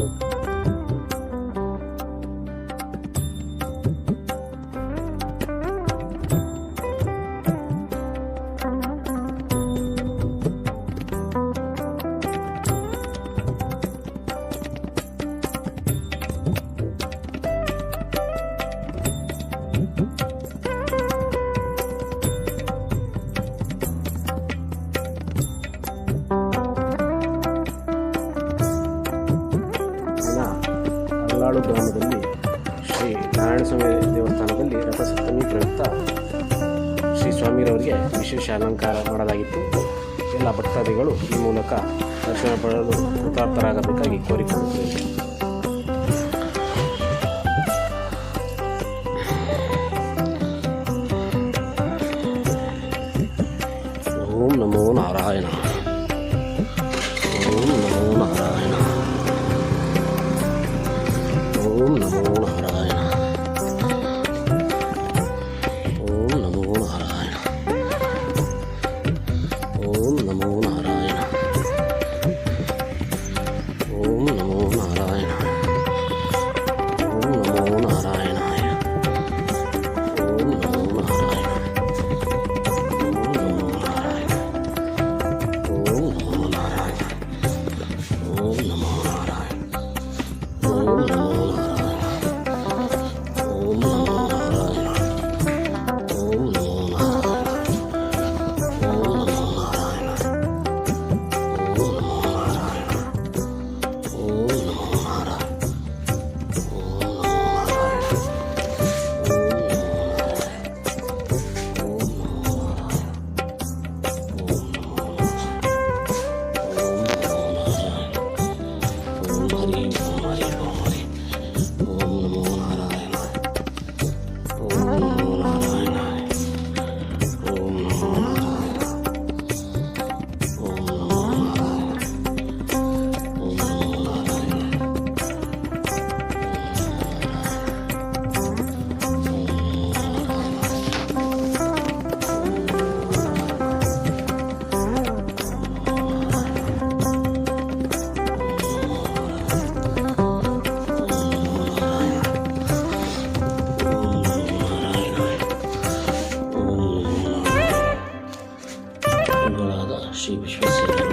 Música ಕಾಡು ಗ್ರಾಮದಲ್ಲಿ ಶ್ರೀ ನಾರಾಯಣಸ್ವಾಮಿ ದೇವಸ್ಥಾನದಲ್ಲಿ ರಥಸಪ್ತಮಿ ಪ್ರಯುಕ್ತ ಶ್ರೀ ಸ್ವಾಮಿರವರಿಗೆ ವಿಶೇಷ ಅಲಂಕಾರ ಮಾಡಲಾಗಿತ್ತು. ಎಲ್ಲ ಭಕ್ತಾದಿಗಳು ಈ ಮೂಲಕ ದರ್ಶನ ಪಡೆಯಲು ಕೃತಾರ್ಥರಾಗಬೇಕಾಗಿ ಕೋರಿಕೊಳ್ಳುತ್ತೇವೆ. ಓಂ ನಮೋ ನಾರಾಯಣ. ಓಂ ನಮೋ Narayana. Marinho, Marinho. nasip şaşırır.